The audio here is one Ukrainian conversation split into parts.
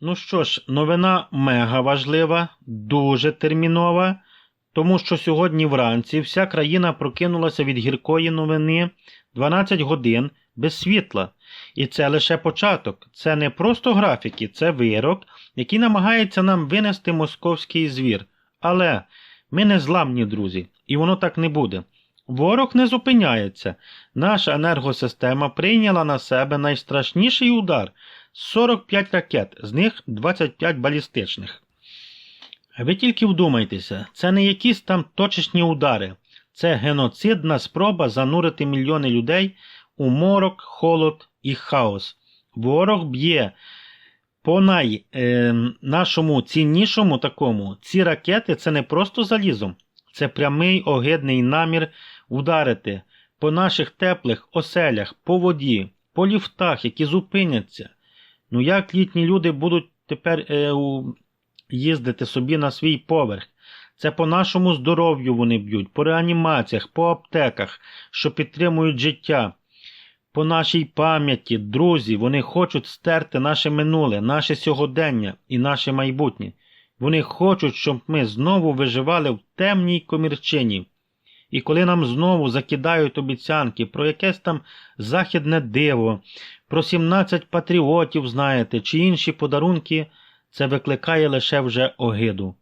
Ну що ж, новина мега важлива, дуже термінова, тому що сьогодні вранці вся країна прокинулася від гіркої новини 12 годин без світла. І це лише початок. Це не просто графіки, це вирок, який намагається нам винести московський звір. Але ми не зламні, друзі, і воно так не буде. Ворог не зупиняється. Наша енергосистема прийняла на себе найстрашніший удар 45 ракет, з них 25 балістичних. Ви тільки вдумайтеся, це не якісь там точечні удари, це геноцидна спроба занурити мільйони людей у морок, холод і хаос. Ворог б'є по най, е, нашому ціннішому такому. Ці ракети це не просто залізо, це прямий огидний намір ударити по наших теплих оселях, по воді, по ліфтах, які зупиняться. Ну як літні люди будуть тепер е, у, їздити собі на свій поверх? Це по нашому здоров'ю вони б'ють, по реанімаціях, по аптеках, що підтримують життя. По нашій пам'яті, друзі, вони хочуть стерти наше минуле, наше сьогодення і наше майбутнє. Вони хочуть, щоб ми знову виживали в темній комірчині. І коли нам знову закидають обіцянки про якесь там західне диво, про 17 патріотів, знаєте, чи інші подарунки, це викликає лише вже огиду.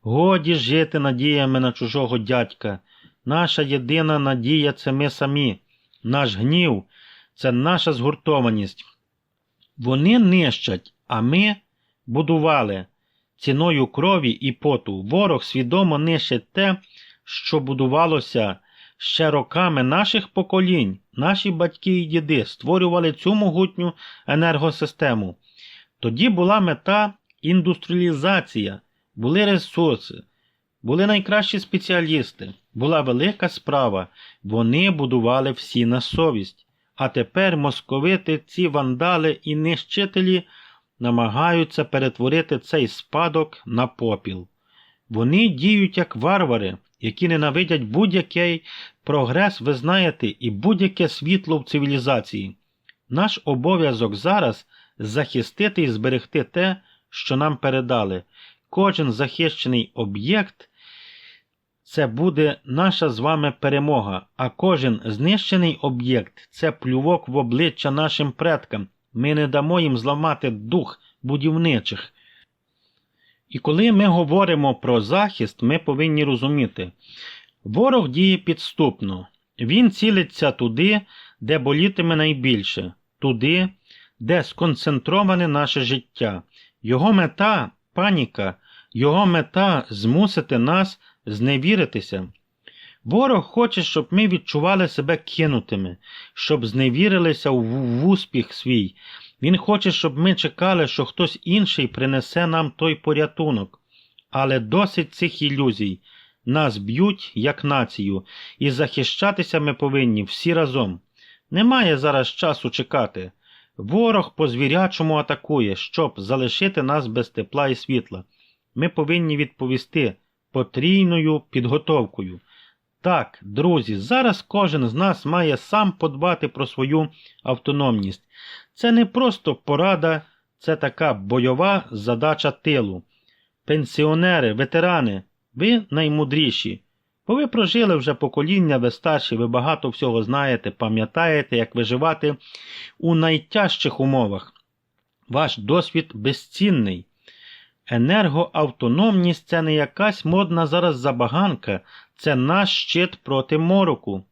Годі жити надіями на чужого дядька. Наша єдина надія це ми самі, наш гнів це наша згуртованість. Вони нищать, а ми будували ціною крові і поту. Ворог свідомо нищить те, що будувалося ще роками наших поколінь. Наші батьки і діди створювали цю могутню енергосистему. Тоді була мета індустріалізація, були ресурси, були найкращі спеціалісти, була велика справа. Вони будували всі на совість. А тепер московити, ці вандали і нищителі намагаються перетворити цей спадок на попіл. Вони діють як варвари, які ненавидять будь-який прогрес, ви знаєте, і будь-яке світло в цивілізації. Наш обов'язок зараз захистити і зберегти те, що нам передали. Кожен захищений об'єкт це буде наша з вами перемога, а кожен знищений об'єкт це плювок в обличчя нашим предкам. Ми не дамо їм зламати дух будівничих. І коли ми говоримо про захист, ми повинні розуміти, ворог діє підступно, він цілиться туди, де болітиме найбільше, туди, де сконцентроване наше життя. Його мета паніка, його мета змусити нас зневіритися. Ворог хоче, щоб ми відчували себе кинутими, щоб зневірилися в, успіх свій. Він хоче, щоб ми чекали, що хтось інший принесе нам той порятунок. Але досить цих ілюзій. Нас б'ють, як націю, і захищатися ми повинні всі разом. Немає зараз часу чекати. Ворог по звірячому атакує, щоб залишити нас без тепла і світла. Ми повинні відповісти потрійною підготовкою. Так, друзі, зараз кожен з нас має сам подбати про свою автономність. Це не просто порада, це така бойова задача тилу. Пенсіонери, ветерани, ви наймудріші. Бо ви прожили вже покоління, ви старші, ви багато всього знаєте, пам'ятаєте, як виживати у найтяжчих умовах. Ваш досвід безцінний. Енергоавтономність це не якась модна зараз забаганка, це наш щит проти мороку.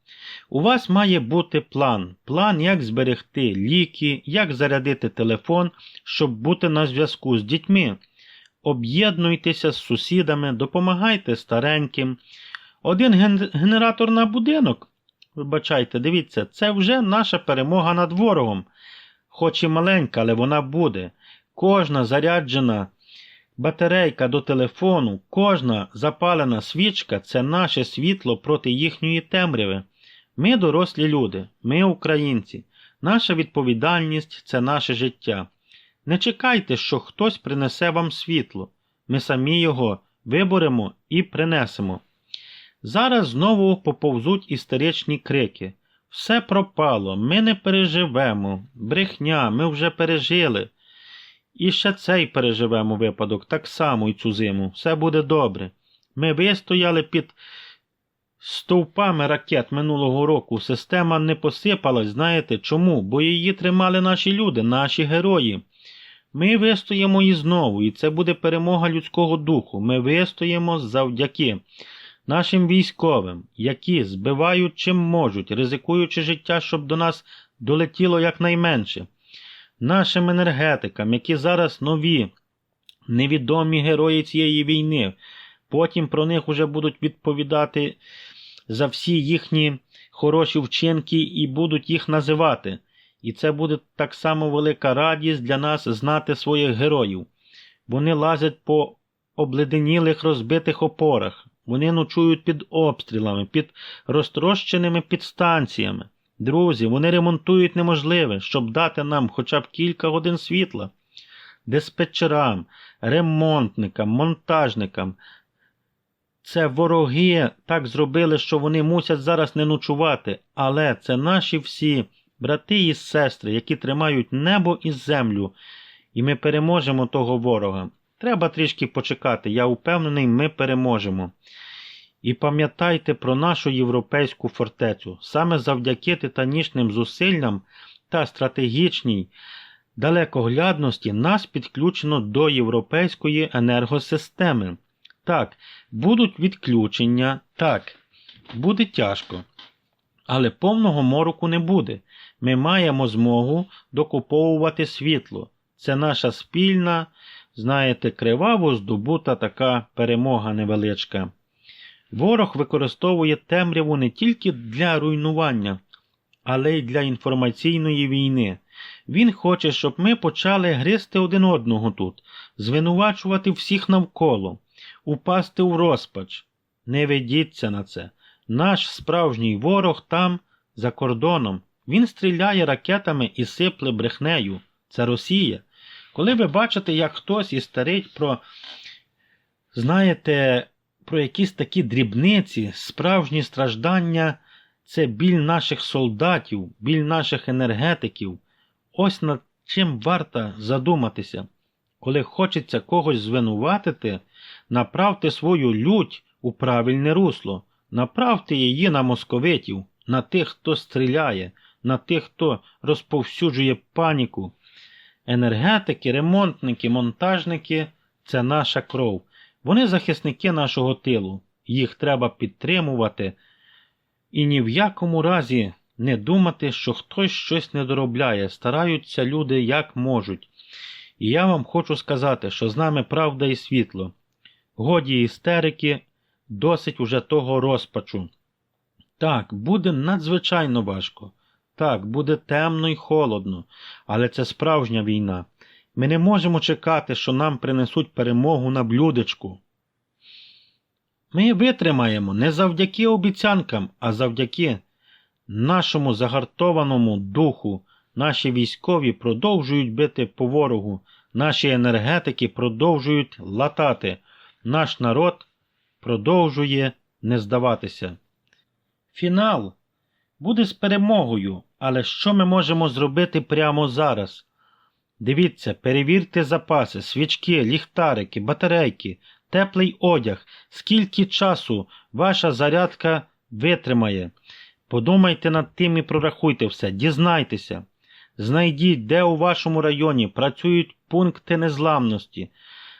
У вас має бути план, план, як зберегти ліки, як зарядити телефон, щоб бути на зв'язку з дітьми. Об'єднуйтеся з сусідами, допомагайте стареньким. Один ген- генератор на будинок. Вибачайте, дивіться, це вже наша перемога над ворогом. Хоч і маленька, але вона буде. Кожна заряджена батарейка до телефону, кожна запалена свічка це наше світло проти їхньої темряви. Ми дорослі люди, ми українці. Наша відповідальність це наше життя. Не чекайте, що хтось принесе вам світло. Ми самі його виборемо і принесемо. Зараз знову поповзуть істеричні крики. Все пропало, ми не переживемо, брехня, ми вже пережили. І ще цей переживемо випадок, так само і цю зиму. Все буде добре. Ми вистояли під стовпами ракет минулого року. Система не посипалась, знаєте чому? Бо її тримали наші люди, наші герої. Ми вистоїмо і знову, і це буде перемога людського духу. Ми вистоїмо завдяки нашим військовим, які збивають чим можуть, ризикуючи життя, щоб до нас долетіло якнайменше. Нашим енергетикам, які зараз нові, невідомі герої цієї війни. Потім про них уже будуть відповідати за всі їхні хороші вчинки і будуть їх називати. І це буде так само велика радість для нас знати своїх героїв. Вони лазять по обледенілих розбитих опорах, вони ночують під обстрілами, під розтрощеними підстанціями. Друзі, вони ремонтують неможливе, щоб дати нам хоча б кілька годин світла. Диспетчерам, ремонтникам, монтажникам. Це вороги так зробили, що вони мусять зараз не ночувати, але це наші всі брати і сестри, які тримають небо і землю, і ми переможемо того ворога. Треба трішки почекати, я впевнений, ми переможемо. І пам'ятайте про нашу європейську фортецю. Саме завдяки титанічним зусиллям та стратегічній далекоглядності нас підключено до європейської енергосистеми. Так, будуть відключення, так, буде тяжко. Але повного мороку не буде. Ми маємо змогу докуповувати світло. Це наша спільна, знаєте, криваво здобута така перемога невеличка. Ворог використовує темряву не тільки для руйнування, але й для інформаційної війни. Він хоче, щоб ми почали гризти один одного тут, звинувачувати всіх навколо, упасти у розпач. Не ведіться на це. Наш справжній ворог там, за кордоном. Він стріляє ракетами і сипле брехнею. Це Росія. Коли ви бачите, як хтось істерить про, знаєте, про якісь такі дрібниці, справжні страждання, це біль наших солдатів, біль наших енергетиків. Ось над чим варто задуматися. Коли хочеться когось звинуватити, направте свою лють у правильне русло, направте її на московитів, на тих, хто стріляє, на тих, хто розповсюджує паніку. Енергетики, ремонтники, монтажники це наша кров. Вони захисники нашого тилу. Їх треба підтримувати і ні в якому разі не думати, що хтось щось не доробляє, стараються люди як можуть. І я вам хочу сказати, що з нами правда і світло. Годі істерики, досить уже того розпачу. Так, буде надзвичайно важко. Так, буде темно і холодно, але це справжня війна. Ми не можемо чекати, що нам принесуть перемогу на блюдечку. Ми витримаємо не завдяки обіцянкам, а завдяки нашому загартованому духу. Наші військові продовжують бити по ворогу, наші енергетики продовжують латати, наш народ продовжує не здаватися. Фінал буде з перемогою, але що ми можемо зробити прямо зараз? Дивіться, перевірте запаси, свічки, ліхтарики, батарейки, теплий одяг, скільки часу ваша зарядка витримає. Подумайте над тим і прорахуйте все, дізнайтеся. Знайдіть, де у вашому районі працюють пункти незламності.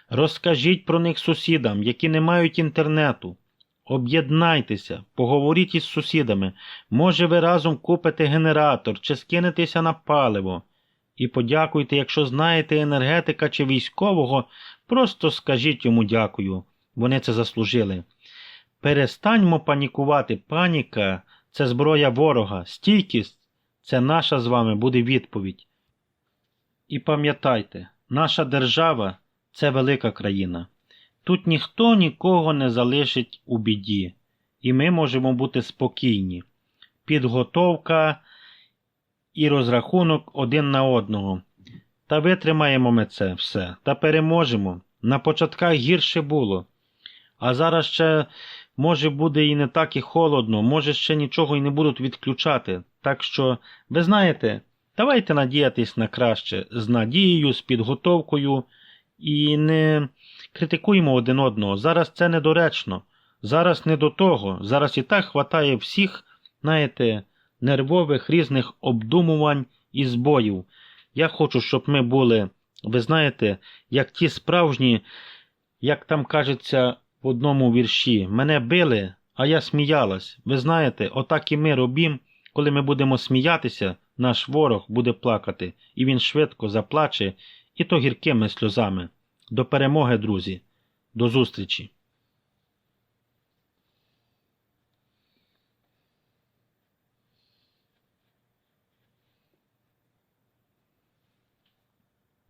Розкажіть про них сусідам, які не мають інтернету. Об'єднайтеся, поговоріть із сусідами. Може, ви разом купите генератор чи скинетеся на паливо. І подякуйте, якщо знаєте енергетика чи військового, просто скажіть йому дякую. Вони це заслужили. Перестаньмо панікувати. Паніка це зброя ворога, стійкість це наша з вами буде відповідь. І пам'ятайте, наша держава це велика країна. Тут ніхто нікого не залишить у біді, і ми можемо бути спокійні. Підготовка і розрахунок один на одного. Та витримаємо ми це все, та переможемо. На початках гірше було. А зараз ще, може, буде і не так і холодно, може, ще нічого і не будуть відключати. Так що, ви знаєте, Давайте надіятись на краще з надією, з підготовкою і не критикуємо один одного. Зараз це недоречно. Зараз не до того. Зараз і так хватає всіх, знаєте, нервових різних обдумувань і збоїв. Я хочу, щоб ми були, ви знаєте, як ті справжні, як там кажеться в одному вірші, мене били, а я сміялась. Ви знаєте, отак і ми робім, коли ми будемо сміятися, наш ворог буде плакати, і він швидко заплаче, і то гіркими сльозами. До перемоги, друзі. До зустрічі!